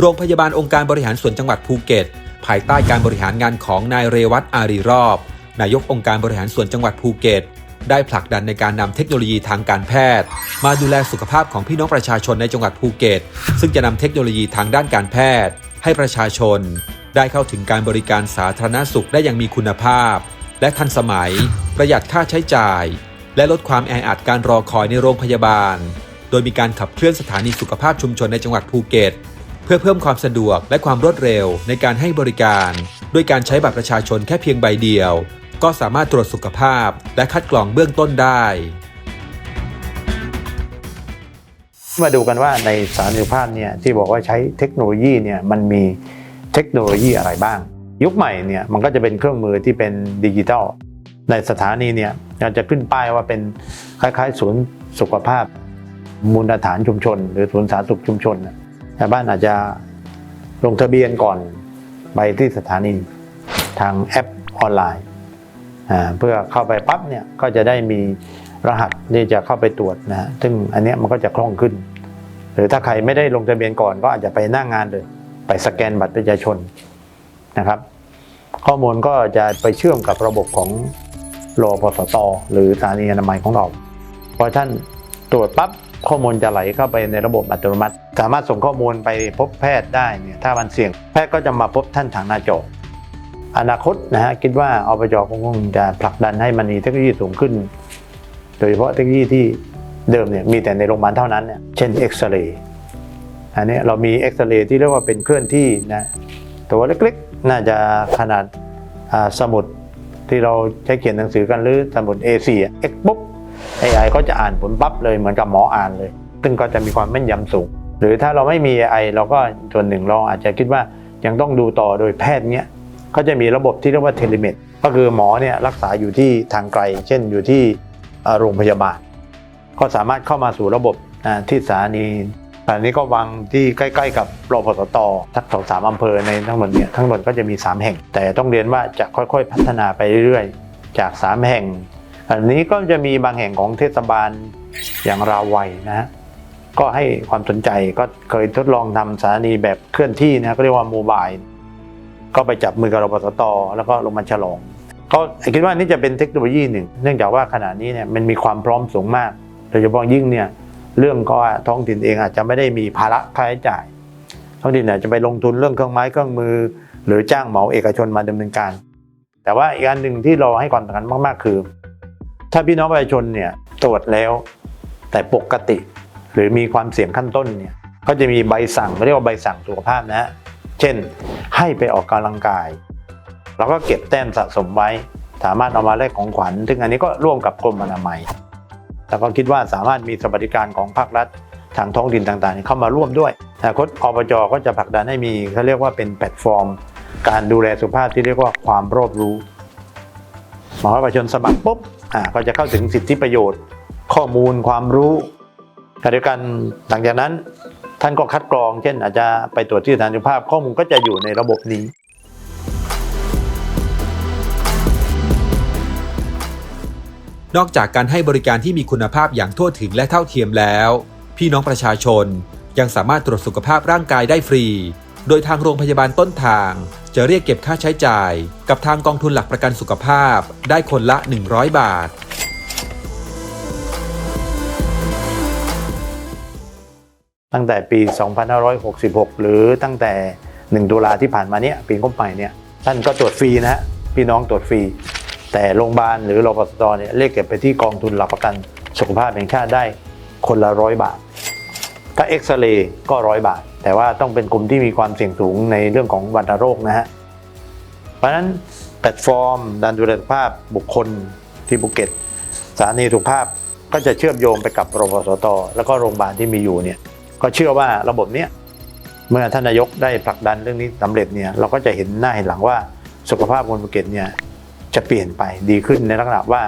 โรงพยาบาลองค์การบริหารส่วนจังหวัดภูเก็ต ภายใต้การบริหารงานของนายเรวัตอารีรอบ นายกองค์การบริหารส่วนจังหวัดภูเก็ต ได้ผลักดันในการนำเทคโนโลยีทางการแพทย์ มาดูแลสุขภาพของพี่น้องประชาชนในจังหวัดภูเก็ต ซึ่งจะนำเทคโนโลยีทางด้านการแพทย์ ให้ประชาชน ได้เข้าถึงการบริการสาธารณสุขได้อย่างมีคุณภาพ และทันสมัย ประหยัดค่าใช้จ่าย และลดความแออัดการรอคอยในโรงพยาบาล โดยมีการขับเคลื่อนสถานีสุขภาพชุมชนในจังหวัดภูเก็ต เพื่อเพิ่มความสะดวกและความรวดเร็วในการให้บริการ ด้วยการใช้บัตรประชาชนแค่เพียงใบเดียว ก็สามารถตรวจสุขภาพ และคัดกรองเบื้องต้นได้ มาดูกันว่าในสาธารสุขภาพเนี่ยที่บอกว่าใช้เทคโนโลยีเนี่ยมันมีเทคโนโลยีอะไรบ้าง ยุคใหม่เนี่ยมันก็จะเป็นเครื่องมือที่เป็นดิจิทัลในสถานีเนี่ยเราจะขึ้นป้ายว่าเป็นคล้ายๆ ศูนย์สุขภาพ มูลฐานชุมชน หรือศูนย์สาธารณสุขชุมชนนะ ชาวบ้านอาจจะลงทะเบียนก่อนไปที่สถานีทางแอปออนไลน์เพื่อเข้าไปปั๊บเนี่ยก็จะได้มีรหัสที่จะเข้าไปตรวจนะฮะซึ่งอันเนี้ยมันก็จะคล่องขึ้น หรือถ้าใครไม่ได้ลงทะเบียนก่อนก็อาจจะไปหน้างงานเลย ไปสแกนบัตรประชาชนนะครับ ข้อมูลก็จะไปเชื่อมกับระบบของรอพสต หรือสถานีอนามัยของเราพอท่านตรวจปั๊บ ข้อมูลจะไหลเข้าไปในระบบอัตโนมัติ สามารถส่งข้อมูลไปพบแพทย์ได้เนี่ยถ้ามันเสี่ยง แพทย์ก็จะมาพบท่านทางหน้าจออนาคตนะฮะคิดว่าอบจคงจะผลักดันให้มันมีเทคโนโลยีสูงขึ้น โดยเฉพาะเทคโนโลยีที่เดิมเนี่ยมีแต่ในโรงพยาบาลเท่านั้นเนี่ยเช่นเอ็กซเรย์อันนี้เรามีเอ็กซเรย์ที่เรียกว่าเป็นเคลื่อนที่นะตัวเล็กๆ น่าจะขนาดสมุดที่เราใช้เขียนหนังสือกันหรือสมุด A4 อะ X ปุ๊บ AI ก็จะอ่านผลปั๊บเลยเหมือนกับหมออ่านเลย ซึ่งก็จะมีความแม่นยำสูง หรือถ้าเราไม่มี AI เราก็ส่วนหนึ่งเราอาจจะคิดว่ายังต้องดูต่อโดยแพทย์เนี้ยก็จะมีระบบที่เรียกว่าเทเลเมดก็คือหมอเนี่ยรักษาอยู่ที่ทางไกล เช่นอยู่ที่โรงพยาบาล ก็สามารถเข้ามาสู่ระบบที่สถานีสถานีก็วางที่ใกล้ ๆ กับรพสตทักสองสามอำเภอในทั้งหมดเนี่ยทั้งหมดก็จะมี 3 แห่ง แต่ต้องเรียนว่าจะค่อยๆ พัฒนาไปเรื่อยๆ จาก 3 แห่ง อันนี้ก็จะมีบางแห่งของเทศบาลอย่างราวัยนะฮะก็ให้ความสนใจก็เคยทดลองทำสถานีแบบเคลื่อนที่นะก็เรียกว่าโมบายก็ไปจับมือกับรพสตแล้วก็ลงมาฉลองก็คิดว่านี่จะเป็นเทคโนโลยีหนึ่ง เนื่องจากว่าขณะนี้เนี่ยมันมีความพร้อมสูงมาก โดยเฉพาะยิ่งเนี่ยเรื่องก็ท้องถิ่นเองอาจจะไม่ได้มีภาระค่าใช้จ่าย ท้องถิ่นอาจจะไปลงทุนเรื่องเครื่องไม้เครื่องมือ หรือจ้างเหมาเอกชนมาดำเนินการ แต่ว่าอีกอันหนึ่งที่เราให้ความสำคัญมาก ๆ คือ ถ้าพี่น้องประชาชนเนี่ยตรวจแล้ว แต่ปกติ หรือมีความเสี่ยงขั้นต้นเนี่ยก็จะมีใบสั่งเรียกว่าใบสั่งสุขภาพนะ เช่น ให้ไปออกกำลังกาย เราก็เก็บแต้มสะสมไว้ สามารถเอามาแลกของขวัญ ซึ่งอันนี้ก็ร่วมกับกรมอนามัย แล้วก็คิดว่าสามารถมีสวัสดิการของภาครัฐทางท้องถิ่นต่างๆ เข้ามาร่วมด้วยอนาคตอบจก็จะผลักดันให้มีเขาเรียกว่าเป็นแพลตฟอร์ม การดูแลสุขภาพที่เรียกว่าความรอบรู้หมอประชาชนสมัครปุ๊บ ก็จะเข้าถึงสิทธิประโยชน์ ข้อมูลความรู้ขณะเดียวกันหลังจากนั้นท่านก็คัดกรอง เช่นอาจจะไปตรวจที่สถานสุขภาพข้อมูลก็จะอยู่ในระบบนี้นอกจากการให้บริการที่มีคุณภาพอย่างทั่วถึงและเท่าเทียมแล้ว พี่น้องประชาชนยังสามารถตรวจสุขภาพร่างกายได้ฟรี โดยทางโรงพยาบาลต้นทาง จะเรียกเก็บค่าใช้จ่าย กับทางกองทุนหลักประกันสุขภาพ ได้คนละ 100 บาท ตั้งแต่ปี 2566 หรือตั้งแต่ 1 ตุลาที่ผ่านมาเนี่ยปีงบใหม่เนี่ยท่านก็ตรวจฟรีนะฮะพี่น้องตรวจฟรี แต่โรงพยาบาลหรือรปสตเนี่ยเรียกเก็บไปที่กองทุนหลักประกันสุขภาพแห่งชาติได้คนละร้อยบาท ถ้าเอ็กซเรย์ก็ร้อยบาท แต่ว่าต้องเป็นกลุ่มที่มีความเสี่ยงสูงในเรื่องของวัณโรคนะฮะ เพราะฉะนั้นแพลตฟอร์มการดูแลสุขภาพบุคคลที่ภูเก็ตสถานีสุขภาพก็จะเชื่อมโยงไปกับรพสตแล้วก็โรงพยาบาลที่มีอยู่เนี่ยก็เชื่อว่าระบบเนี้ยเมื่อท่านนายกได้ผลักดันเรื่องนี้สำเร็จเนี่ยเราก็จะเห็นหน้าเห็นหลังว่าสุขภาพคนภูเก็ตเนี่ยจะเปลี่ยนไปดีขึ้นในลักษณะว่า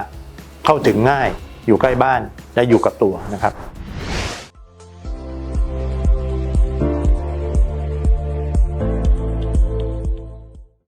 เข้าถึงง่ายอยู่ใกล้บ้านและอยู่กับตัวนะครับ